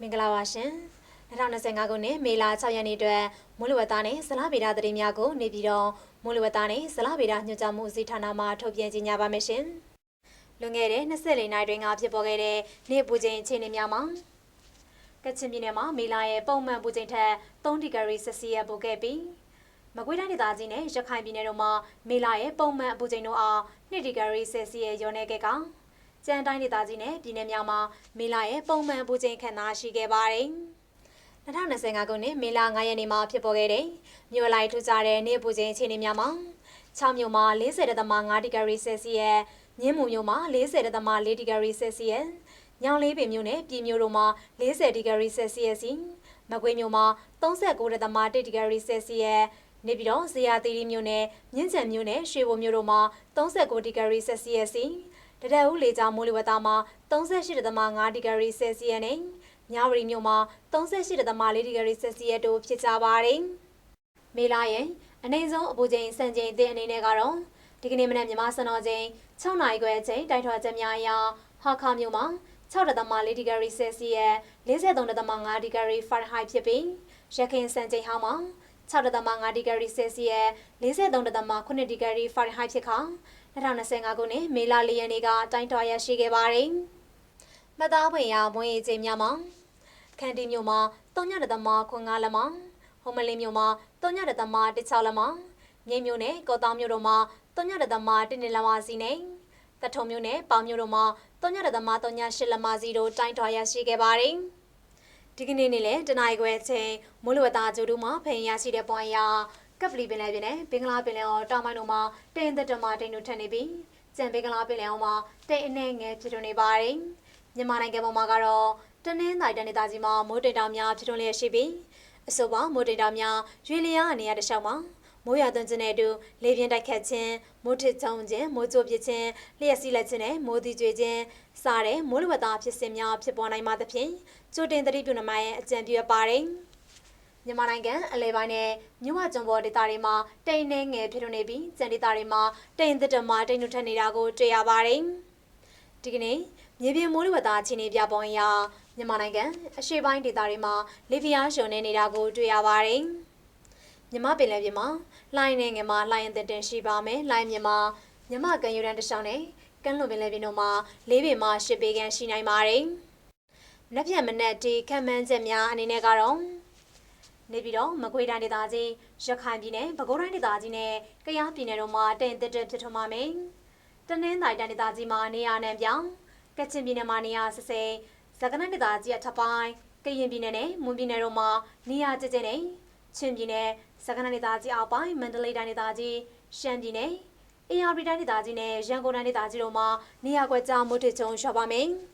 မင်္ဂလာပါရှင်2025ခုနှစ်မေလ6ရက်နေ့အတွက်မိုးလေဝသနဲ့ဇလဗေဒသတင်းများကိုနေပြည်တော်မိုးလေဝသနဲ့ဇလဗေဒညွှန်ကြားမှုဦးစီးဌာနမှထုတ်ပြန်ကြေညာပါမယ်ရှင်လွန်ခဲ့တဲ့24နှစ်တွင်ကဖြစ်ပေါ်ခဲ့တဲ့နေ့ပူချိန်အခြေအနေများမှာကချင်ပြည်နယ်မှာမေလရဲ့ပုံမှန်ပူချိန်ထက်3ဒီဂရီဆယ်စီယပ်ပိုခဲ့ပြီးမကွေးတိုင်းဒေသကြီးနဲ့ရခိုင်ပြည်နယ်တို့မှာမေလရဲ့ပုံမှန်အပူချိန်တို့အား2ဒီဂရီဆယ်စီယပ်ရောနေခဲ့က ကျန်တိုင်းဒေသကြီးနဲ့ပြည်နယ်များမှာမေလရဲ့ပုံမှန်ပူချိန်ခန့်သာရှိခဲ့ပါတယ်။2025ခုနှစ်မေလ9ရက်နေ့မှာဖြစ်ပေါ်ခဲ့တဲ့မြို့လိုက်ထူးခြားတဲ့နေ့ပူချိန်အခြေအနေများမှာ6မြို့မှာ40.5ဒီဂရီဆယ်စီယပ်မြင်းမူမြို့မှာ40.4ဒီဂရီဆယ်စီယပ်ညောင်လေးပင်မြို့နယ်ပြည်မြို့တို့မှာ40ဒီဂရီဆယ်စီယပ်စီမကွေးမြို့မှာ39.1ဒီဂရီဆယ်စီယပ်နေပြည်တော်ဇေယျသီရိမြို့နယ်မြင်းချံမြို့နယ်ရွှေဘုံမြို့တို့မှာ39ဒီဂရီဆယ်စီယပ်စီ တရက်ဦးလေကြောင်းမိုးလေဝသမှာ38.5ဒီဂရီဆယ်စီယပ်နဲ့မြဝတီမြို့မှာ38.4ဒီဂရီဆယ်စီယပ်တို့ဖြစ်ကြပါတယ်။မေလာရဲ့အနည်းဆုံးအပူချိန်စံချိန်အသင်းအနေနဲ့ကတော့ဒီကနေ့မနက်မြန်မာစံတော်ချိန်6နာရီခွဲအချိန်တိုက်ထွာချက်များအရဟာခါမြို့မှာ6.4ဒီဂရီဆယ်စီယပ်43.5ဒီဂရီဖာရင်ဟိုက်ဖြစ်ပြီးရခိုင်စံချိန်ဟောင်းမှာ6.5ဒီဂရီဆယ်စီယပ်43.8ဒီဂရီဖာရင်ဟိုက်ဖြစ်ခါ 2025ခုနှစ်မေလ၄ရက်နေ့ကတိုင်းတော်ရရှိခဲ့ပါတယ်။မသားဖွေရမွေးရေးချိန်များမှာခန်တီမြို့မှာ3.5လမဟိုမလင်းမြို့မှာ3.16လမမြိတ်မြို့နဲ့ကော့တောင်မြို့တို့မှာ3.1လမစီနဲ့တထုံမြို့နဲ့ပေါင်မြို့တို့မှာ3.38လမစီတို့တိုင်းတော်ရရှိခဲ့ပါတယ်။ဒီကနေ့နေ့လည်းတနင်္ဂနွေချိန်မိုးလေဝသကြိုးတို့မှာဖင်ရရှိတဲ့ပွားရ ကပလီပင်လယ်ပြင်နဲ့ဘင်္ဂလားပင်လယ်အော်တောင်ပိုင်းတို့မှာတိမ်သက်တမတိမ်တို့ထက်နေပြီးကြံဘင်္ဂလားပင်လယ်အော်မှာတိမ်အနှဲငယ်ဖြစ်ထွန်းနေပါတယ်။မြန်မာနိုင်ငံပေါ်မှာကတော့တနင်္သာရီတိုင်းဒေသကြီးမှာမိုးတိမ်တောင်များဖြစ်ထွန်းလျက်ရှိပြီးအဆိုပါမိုးတိမ်တောင်များရွေလျားအနေရတလျှောက်မှာမိုးရွာသွန်းခြင်းနဲ့အတူလေပြင်းတိုက်ခတ်ခြင်းမိုးထစ်ချုံခြင်းမိုးကြိုးပစ်ခြင်းလျှက်စီးလက်ခြင်းနဲ့မိုးသီးကျွေခြင်းစတဲ့မိုးလေဝသဖြစ်စဉ်များဖြစ်ပေါ်နိုင်မှသဖြင့်ကြိုတင်သတိပြုနိုင်မှအကြံပြုရပါတယ်။ မြန်မာနိုင်ငံအလဲပိုင်းနဲ့မြို့ဝကျွန်းပေါ်ဒေသတွေမှာတိမ်နှဲငယ်ဖြစ်ထွန်းနေပြီးကျန်ဒေသတွေမှာတိမ်သက်တမတိမ်နှုတ်ထက်နေတာကိုတွေ့ရပါတယ်။ဒီကနေ့မြေပြင်မိုးလေဝသအခြေအနေပြပုံအရမြန်မာနိုင်ငံအရှေ့ပိုင်းဒေသတွေမှာလေပြင်းရွှန်နေနေတာကိုတွေ့ရပါတယ်။မြမပင်လယ်ပြင်မှာလိုင်းနေငယ်မှာလိုင်းအသက်တင်ရှိပါမယ်။လိုင်းမြမှာမြမကန်ယူရန်တခြားနဲ့ကမ်းလွန်ပင်လယ်ပြင်တို့မှာလေးပင်မှာရှစ်ပေခန့်ရှိနိုင်ပါတယ်။နက်ဖြန်မနက်ဒီခံမှန်းချက်များအနေနဲ့ကတော့ နေပြီးတော့မကွေးတိုင်းဒေသကြီးရခိုင်ပြည်နယ်ပဲခူးတိုင်းဒေသကြီးနဲ့ကယားပြည်နယ်တို့မှာတိမ်တက်တက်ဖြစ်ထွန်းပါမယ်။တနင်္သာရီတိုင်းဒေသကြီးမှာနေရာနဲ့ပြောင်းကချင်ပြည်နယ်မှာနေရာဆစဲသကနဒေသကြီးအထပ်ပိုင်းကရင်ပြည်နယ်နဲ့မွန်ပြည်နယ်တို့မှာနေရာကျကျနဲ့ချင်းပြည်နယ်သကနဒေသကြီးအောက်ပိုင်းမန္တလေးတိုင်းဒေသကြီးရှမ်းပြည်နယ်အေရပြည်တိုင်းဒေသကြီးနဲ့ရန်ကုန်တိုင်းဒေသကြီးတို့မှာနေရာကွက်ကြားမိုးထချုံရွှေပါမယ်။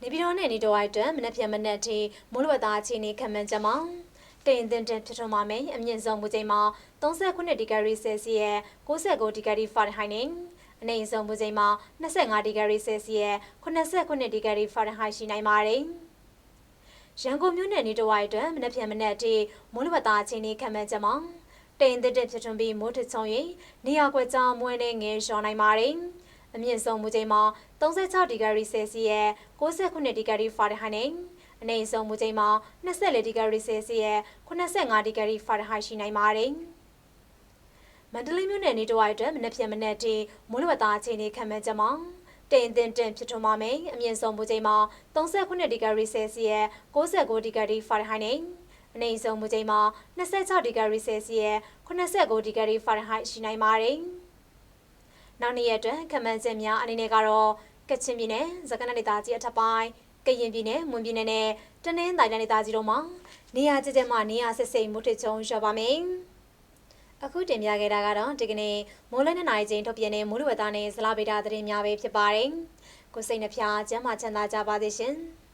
ပြည်တော်နဲ့နေတော်အိုက်တန်မနက်ဖြန်မနက်ထိမိုးလေဝသအခြေအနေခန့်မှန်းချက်မှာတိမ်တင်တင်ဖြစ်ထွန်းပါမယ်အမြင့်ဆုံးမူချိန်မှာ39ဒီဂရီဆယ်စီယပ်69ဒီဂရီဖာရင်ဟိုက်နဲ့အနိမ့်ဆုံးမူချိန်မှာ25ဒီဂရီဆယ်စီယပ်89ဒီဂရီဖာရင်ဟိုက်ရှိနိုင်ပါတယ်ရန်ကုန်မြို့နယ်နေတော်အိုက်တန်မနက်ဖြန်မနက်ထိမိုးလေဝသအခြေအနေခန့်မှန်းချက်မှာတိမ်တင်တင်ဖြစ်ထွန်းပြီးမိုးထချုံရင်နေရာကွက်ကြားမွဲနေငယ်လျှော်နိုင်ပါတယ် အမြင့်ဆုံးမူချိန်မှာ36ဒီဂရီဆယ်စီယပ်69ဒီဂရီဖာရင်ဟိုက်နဲ့အနိမ့်ဆုံးမူချိန်မှာ24ဒီဂရီဆယ်စီယပ်85ဒီဂရီဖာရင်ဟိုက်ရှိနိုင်ပါတယ်။မန္တလေးမြို့နယ်နေတဝိုက်အတွက်မနက်ဖြန်မနက်ထိမိုးလေဝသအခြေအနေခံမှန်းချက်မှာတိမ်တင်တင်ဖြစ်ထွန်းပါမယ်။အမြင့်ဆုံးမူချိန်မှာ39ဒီဂရီဆယ်စီယပ်69ဒီဂရီဖာရင်ဟိုက်နဲ့အနိမ့်ဆုံးမူချိန်မှာ26ဒီဂရီဆယ်စီယပ်89ဒီဂရီဖာရင်ဟိုက်ရှိနိုင်ပါတယ်။ နောက်နေ့ရက်အတွက်ခမန်းစင်များအနေနဲ့ကတော့ကချင်ပြည်နယ်၊စကိုင်းတိုင်းဒေသကြီးအထက်ပိုင်းကရင်ပြည်နယ်၊မွန်ပြည်နယ်နဲ့တနင်္သာရီတိုင်းဒေသကြီးတို့မှာနေရာကျကျမှနေရာဆက်စိမ်မှုထချုံရွှပါမယ်။အခုတင်ပြခဲ့တာကတော့ဒီကနေ့မိုးလဲနှစ်နာရီချင်းထုတ်ပြန်တဲ့မိုးလေဝသနဲ့ဇလဗေဒသတင်းများပဲဖြစ်ပါတယ်။ကိုစိတ်နှဖျားကျမ်းမာချမ်းသာကြပါစေရှင်။